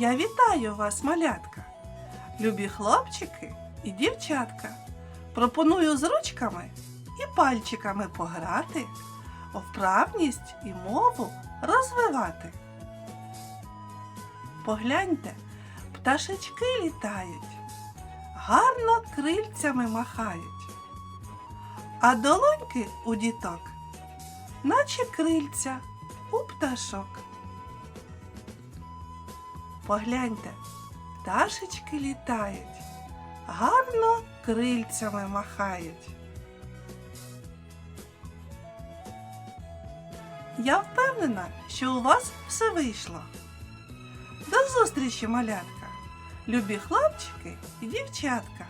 Я вітаю вас, малятка, любі хлопчики і дівчатка. Пропоную з ручками і пальчиками пограти, вправність і мову розвивати. Погляньте, пташечки літають, гарно крильцями махають, а долоньки у діток, наче крильця у пташок. Погляньте, пташечки літають, гарно крильцями махають. Я впевнена, що у вас все вийшло. До зустрічі, малятка, любі хлопчики і дівчатка.